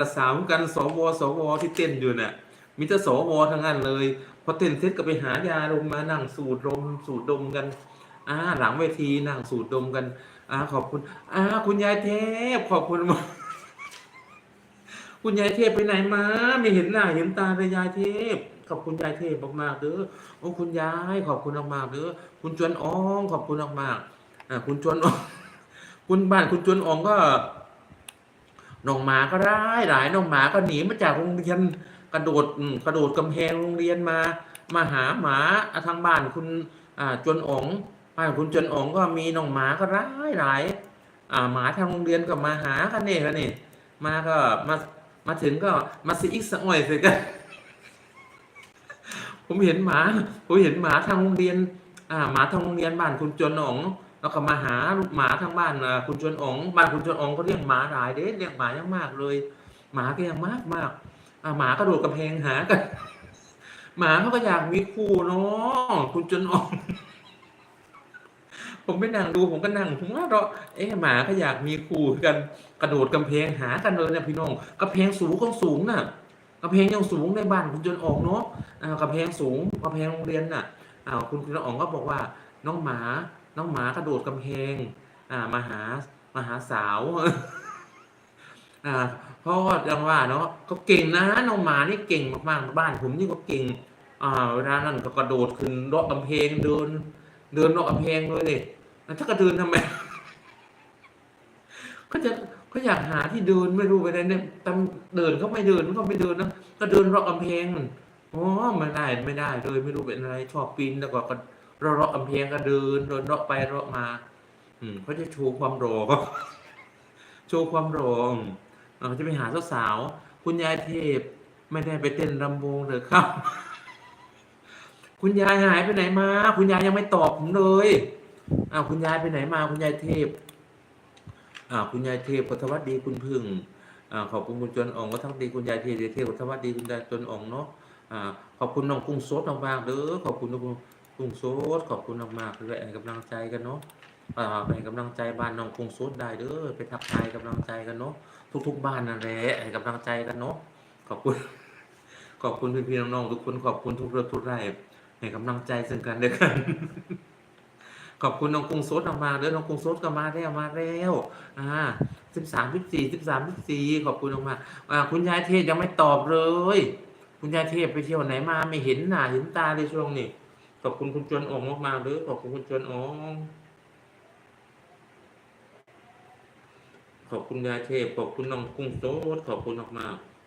แต่สาวกันสวสวที่เต้นอยู่เนี่ยมีแต่สวทั้งนั้นเลยพอเต้นเสร็จก็ไปหายาลงมานั่งสูดลมสูดดมกันอ่าหลังเวทีนั่งสูดดมกันอ่าขอบคุณอ่าคุณยายเทพขอบคุณมากคุณยายเทพไปไหนมาไม่เห็นหน้าเห็นตาเลยยายเทพขอบคุณยายเทพมากๆเด้อโอ้คุณยายขอบคุณมากๆเด้อคุณจวนอองขอบคุณมากๆอ่าคุณจวนอองคุณบ้านคุณจวนอองก็ น้องหมาก็ได้หลายน้องหมาก็หนีมาจากโรงเรียนกระโดดกระโดดกำแพงโรงเรียนมา มาหาหมาทางบ้านคุณจวนอ๋องบ้านคุณจวนอ๋องก็มีน้องหมาก็ร้ายหลายหมาทางโรงเรียนก็มาหากันเนี่ยกันนี่มาก็มามาถึงก็มาสิอีกสักหน่อยสิกันผมเห็นหมาผมเห็นหมาทางโรงเรียนหมาทางโรงเรียนบ้านคุณจวนอ๋อง แล้วก็มาหาลูกหมาทางบ้านคุณจวนองบ้านคุณจวนอ๋องก็เลี้ยงหมาหลายเด้เลี้ยงหมายอะมากเลย หมาก็ยังมากมากอาหมากระโดดกระเพงหากัน หมาเขาก็อยากมีคู่เนาะคุณจนอองผมไปนั่งดูผมก็นั่งผมว่าเราเอ๊ะหมาก็อยากมีคู่กัน กระโดดกำแพงหากันเลยนี่ยพี่น้องกำแพงสูงก็สูงน่ะกำแพงยังสูงในบ้านคุณจนออกเนาะอ่ากำแพงสูงกำแพงโรงเรียนน่ะอ่าคุณคุณอ๋องก็บอกว่า น้องหมา น้องหมากระโดดกำแพงอ่ามาหามาหาสาวอ่าเพราะว่าอย่างว่าเนาะก็เก่งนะน้องหมานี่เก่งมากๆบ้าน ผมนี่ก็เก่งอ่าเวลานั้นก็กระโดดขึ้นเลาะกำแพงเดิน เดินเลาะกำแพงเลยดิแล้วถ้ากระเดินทำไมก็จะก็อยากหาที่เดินไม่รู้ไปไหนเนี่ยตำเดินเขาไม่เดินเขาไม่เดินนะก็เดินเลาะกำแพงอ๋อไม่ได้ไม่ได้เลยไม่รู้เป็นอะไรชอบปีนแล้วก็ ก็เลาะกำแพงก็เดินเดินเลาะไปเลาะมา อืมเขาจะโชว์ความรอโชว์ความรออืมเราจะไปหาสาวๆคุณยายเทพไม่ได้ไปเต้นรำวงเลยครับ คุณยายหายไปไหนมา คุณยายยังไม่ตอบผมเลยอ้าวคุณยายไปไหนมา คุณยายเทพอ่าคุณยายเทพก็สวัสดีคุณพึ่งอ่าขอบคุณคุณจนอ่องก็ทั้งดีคุณยายเทพยายเทพก็สวัสดีคุณยายจนอ่องเนาะอ่าขอบคุณน้องกุ้งสดมากๆเด้อขอบคุณน้อง กุ้งสดขอบคุณมากๆเลยให้กำลังใจกันเนาะอ่าให้กำลังใจบ้านน้องกุ้งสดได้เด้อไปทักทายกำลังใจกันเนาะทุก ๆ บ้านนั่นแหละให้กำลังใจกันเนาะขอบคุณ ขอบคุณพี่ๆน้องๆทุกคนขอบคุณทุกเรื่องทุกไร่ให้กำลังใจซึ่งกันและกัน ขอบคุณน้องกรุงสดออกมาเด้อน้องกรุงสดก็มาแล้วมาแล้วอ่าสิบสามสิบสี่สิบสามสิบสี่ขอบคุณออกมาอ่าคุณยายเทพยังไม่ตอบเลย คุณยายเทพไปเที่ยวไหนมาไม่เห็นหน้าเห็นตาเลยช่วงนี้ ขอบคุณคุณจวนอองมากๆเด้อขอบคุณคุณจวนอ่องขอบคุณยาเทพขอบคุณน้องกรุงสดขอบคุณมากๆ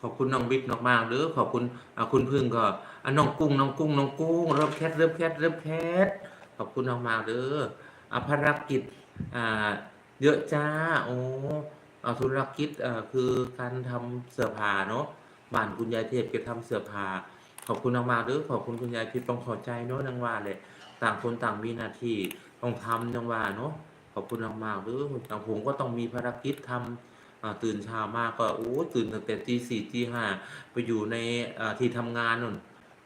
ขอบคุณน้องบิ๊กมากๆหรือขอบคุณอาคุณพึ่งก็อ่าน้องกุ้งน้องกุ้งน้องกุ้งเริ่มแคทเริ่มแคทเริ่มแคทขอบคุณมากๆเด้ออ่าภารกิจอ่า เยอะจ้า โอ้อ่าธุรกิจอ่าคือการทำเสื้อผ้าเนาะบ้านคุณยายเทพแกทำเสื้อผ้าขอบคุณมากๆเด้อขอบคุณคุณยายที่ต้องเขอใจเนาะนางว่าเลยต่างคนต่างมีหน้าที่ต้องทำนางว่าเนาะขอบคุณมากๆเด้อต่างผมก็ต้องมีภารกิจทำอ่าตื่นเช้ามาก็โอ้ตื่นตั้งแต่ตีสี่ตีห้าไปอยู่ในอ่าที่ทำงานนู่น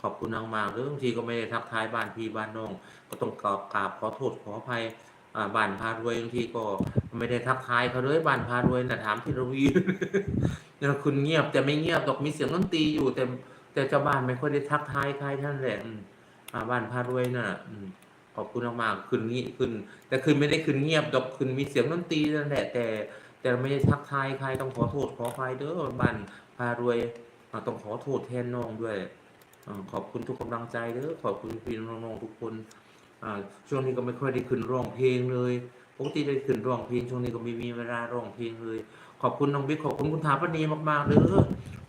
ขอบคุณนางมากเรื่องทีก็ไม่ได้ทักทายบ้านพี่บ้านน้อง ก็ต้องกราบกราบขอโทษขออภัย บ้านพารวยบางทีก็ไม่ได้ทักทายเขาเลยบ้านพารวยนะถามที่รวีเนี่ยคุณเงียบแต่ไม่เงียบดอกมีเสียงดนตรีอยู่แต่แต่เจ้าบ้านไม่ค่อยได้ทักทายใครท่านแหละบ้านพารวยน่ะขอบคุณมากๆคืนนี้คืนแต่คืนไม่ได้คืนเงียบดอกคืนมีเสียงดนตรีนั่นแหละแต่ แต่ไม่ได้ทักทายใครต้องขอโทษขออภัยเด้อบ้านพารวยต้องขอโทษแทนน้องด้วยขอบคุณทุกกำลังใจเด้อขอบคุณพี่น้องๆทุกคน ช่วงนี้ก็ไม่ค่อยได้ขึ้นร้องเพลงเลยปกติได้ขึ้นร้องเพลงช่วงนี้ก็ไม่มีเวลาร้องเพลงเลย ขอบคุณน้องบิ๊กขอบคุณคุณถาปณีมากๆเด้อ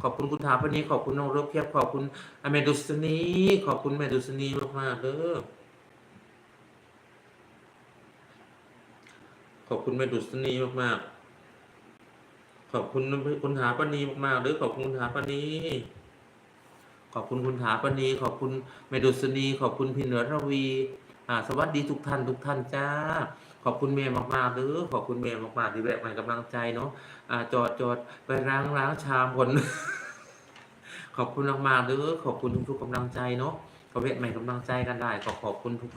ขอบคุณคุณถาปณีขอบคุณน้องรบเพียบขอบคุณอเมดุสนีขอบคุณแมดุสนีมากๆเด้อขอบคุณแมดุสนีมากๆ ขอบคุณคุณถาปณีมากๆหรือขอบคุณคุณถาปณีขอบคุณคุณถาปณีขอบคุณเมดุษณีขอบคุณพี่เหนือรวี อ่าสวัสดีทุกท่านทุกท่านจ้า ขอบคุณเมย์มากๆหรือขอบคุณเมย์มากๆที่แวะมาให้กำลังใจเนาะอ่าจอดจอดไปล้างล้างชามคนขอบคุณมากๆหรือขอบคุณทุกๆกำลังใจเนาะขอบก็เวทใหม่กำลังใจกันได้ ขอขอบคุณทุก